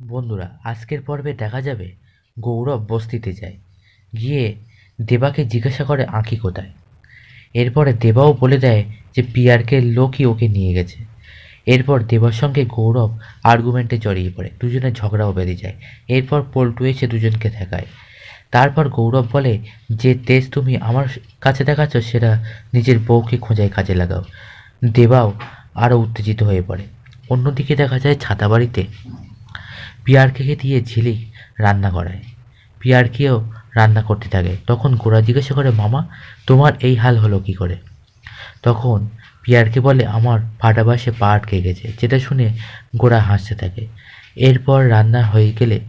বন্ধুরা, আজকের পর্বে দেখা যাবে গৌরব বস্তিতে যায়। গিয়ে দেবাকে জিজ্ঞাসা করে আঁকি কোথায়। এরপরে দেবাও বলে দেয় যে পিয়ারকে লোকই ওকে নিয়ে গেছে। এরপর দেবার সঙ্গে গৌরব আর্গুমেন্টে জড়িয়ে পড়ে, দুজনের ঝগড়াও বেঁধে যায়। এরপর পল্টু এসে দুজনকে দেখায় তারপর গৌরব বলে, যে তেজ তুমি আমার কাছে দেখাচ্ছ, সেটা নিজের বউকে খোঁজায় কাজে লাগাও। দেবাও আরও উত্তেজিত হয়ে পড়ে। অন্যদিকে দেখা যায় ছাতাবাড়িতে পিয়ারকে দিয়ে ঝিলিক রান্না করায়। পিয়ারকেও রান্না করতে থাকে। তখন গোড়া জিজ্ঞাসা করে, মামা, তোমার এই হাল হলো কি করে? তখন পিয়ারকে বলে, আমার ফাটা বাসে পা আটকে গেছে। যেটা শুনে গোড়া হাসতে থাকে। এরপর রান্না হয়ে গেলে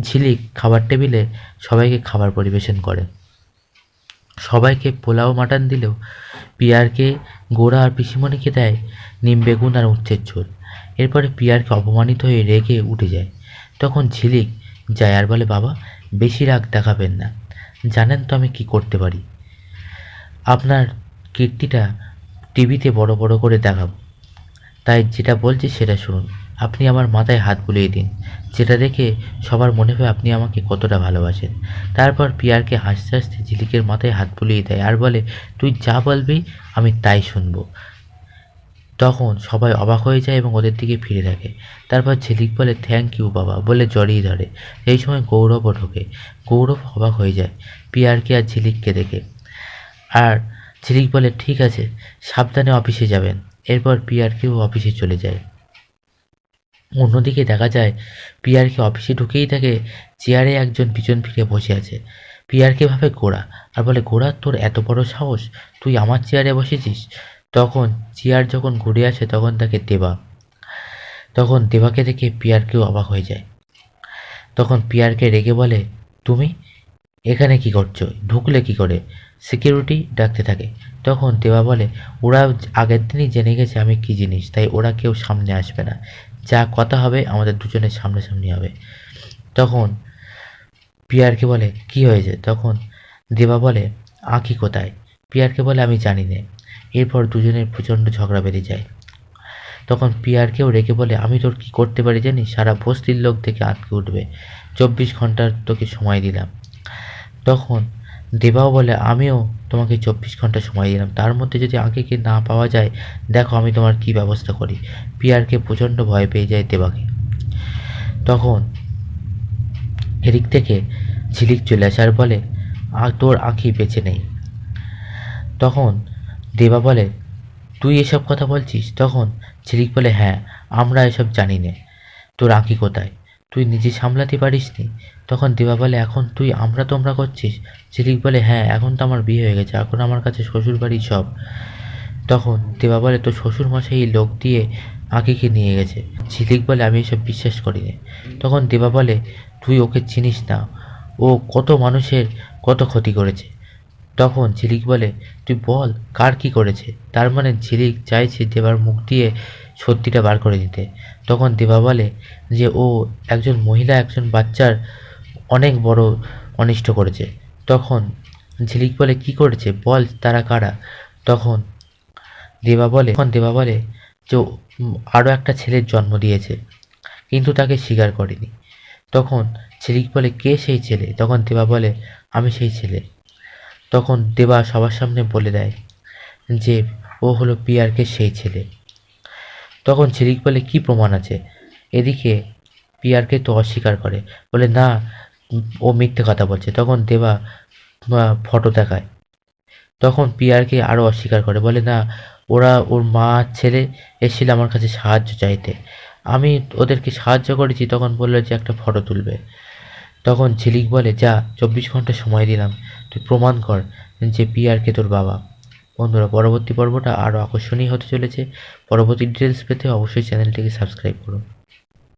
ঝিলিক খাবার টেবিলে সবাইকে খাবার পরিবেশন করে। সবাইকে পোলাও, মাটন দিলেও পিয়ারকে গোড়া আর পিসিমণিকে দেয় নিম বেগুন আর উচ্ছের ঝোল। এরপরে পিয়ারকে অপমানিত হয়ে রেগে উঠে যায়। তখন ঝিলিক যায় আর বলে, বাবা, বেশি রাগ দেখাবেন না। জানেন তো আমি কি করতে পারি। আপনার কীর্তিটা টিভিতে বড় বড় করে দেখাবো। তাই যেটা বলছি সেটা শুনুন। আপনি আমার মাথায় হাত বুলিয়ে দিন। যেটা দেখে সবার মনে হয় আপনি আমাকে কতটা ভালোবাসেন। তারপর পিয়ারকে হাসতে হাসতে ঝিলিকের মাথায় হাত বুলিয়ে দেয় আর বলে, তুই যা বলবি আমি তাই শুনব। তখন সবাই অবাক হয়ে যায় এবং ওদের দিকে ফিরে থাকে তারপর ঝিলিক বলে থ্যাংক ইউ বাবা, বলে জড়িয়ে ধরে। এই সময় গৌরবও ঢোকে। গৌরব অবাক হয়ে যায় পিয়ারকে আর ঝিলিককে দেখে। আর ঝিলিক বলে, ঠিক আছে, সাবধানে অফিসে যাবেন। এরপর পিয়ারকেও অফিসে চলে যায়। অন্যদিকে দেখা যায়, পিয়ারকে অফিসে ঢুকেই থাকে চেয়ারে একজন পিছন ফিরে বসে আছে। পিয়ারকে ভাবে গোড়া আর বলে গোড়া তোর এত বড় সাহস? তুই আমার চেয়ারে বসেছিস? তখন চেয়ার যখন ঘুরে আসে, তখন তাকে দেবা। তখন দেবাকে দেখে পিয়ারকেও অবাক হয়ে যায়। তখন পিয়ারকে রেগে বলে, তুমি এখানে কি করছ? ঢুকলে কি করে? সিকিউরিটি ডাকতে থাকে। তখন দেবা বলে, ওরা আগের দিনই জেনে গেছে আমি কি জিনিস, তাই ওরা কেউ সামনে আসবে না। যা কথা হবে আমাদের দুজনের সামনাসামনি হবে। তখন পিয়ারকে বলে, কি হয়েছে? তখন দেবা বলে আঁকি কোথায়? পিয়ারকে বলে, আমি জানি না। এরপর দুজনের প্রচণ্ড ঝগড়া বেড়ে যায়। তখন পিয়ারকেও রেখে বলে, আমি তোর কি করতে পারি জানি সারা বস্তির লোক থেকে আটকে উঠবে। চব্বিশ ঘণ্টার তোকে সময় দিলাম। তখন দেবাও বলে, আমিও তোমাকে চব্বিশ ঘণ্টা সময় দিলাম। তার মধ্যে যদি আঁকিকে না পাওয়া যায়, দেখো আমি তোমার কি ব্যবস্থা করি। পিয়ারকে প্রচণ্ড ভয় পেয়ে যায় দেবাকে। তখন এদিক থেকে ঝিলিক চলে আসার বলে তোর আঁকি বেঁচে নেই। তখন দেবা বলে, তুই এসব কথা বলছিস তখন? ঝিলিক বলে হ্যাঁ আমরা এসব জানি না। তোর আঁকি কোথায়? তুই নিজে সামলাতে পারিস নি তখন দেবা বলে, এখন তুই আমরা তোমরা করছিস? ঝিলিক বলে হ্যাঁ এখন তো আমার বিয়ে হয়ে গেছে, এখন আমার কাছে শ্বশুর বাড়ি সব। তখন দেবা বলে, তোর শ্বশুর মশাই লোক দিয়ে আঁকিকে নিয়ে গেছে। ঝিলিক বলে, আমি এসব বিশ্বাস করি না। তখন দেবা বলে, তুই ওকে চিনিস না। ও কত মানুষের কত ক্ষতি করেছে। তখন ঝিলিক বলে, তুই বল, কার কি করেছে? তার মানে ঝিলিক চাইছে দেবার মুখ দিয়ে সত্যিটা বার করে দিতে। তখন দেবা বলে যে, ও একজন মহিলা, একজন বাচ্চার অনেক বড় অনিষ্ট করেছে। তখন ঝিলিক বলে, কি করেছে? বল, তারা কারা? তখন দেবা বলে, তখন দেবা বলে যে আরও একটা ছেলের জন্ম দিয়েছে, কিন্তু তাকে স্বীকার করেনি। তখন ঝিলিক বলে, কে সেই ছেলে? তখন দেবা বলে, আমি সেই ছেলে। তখন দেবা সবার সামনে বলে দেয় যে, ও হলো পিয়ারকে সেই ছেলে। তখন ঝিলিক বলে, কি প্রমাণ আছে? এদিকে পিয়ারকে তো অস্বীকার করে। বলে, না, ও মিথ্যে কথা বলছে। তখন দেবা ফটো দেখায়। তখন পিয়ারকে আরও অস্বীকার করে। বলে, না, ওরা ওর মা ছেলে এসেছিল আমার কাছে সাহায্য চাইতে। আমি ওদেরকে সাহায্য করেছি। তখন বলল যে, একটা ফটো তুলবে। তখন ঝিলিক বলে, যা, চব্বিশ ঘণ্টা সময় দিলাম। তুই প্রমাণ কর যে পিয়ারকে তোর বাবা। বন্ধুরা, পরবর্তী পর্বটা আরও আকর্ষণীয় হতে চলেছে। পরবর্তী ডিটেলস পেতে অবশ্যই চ্যানেলটিকে সাবস্ক্রাইব করুন।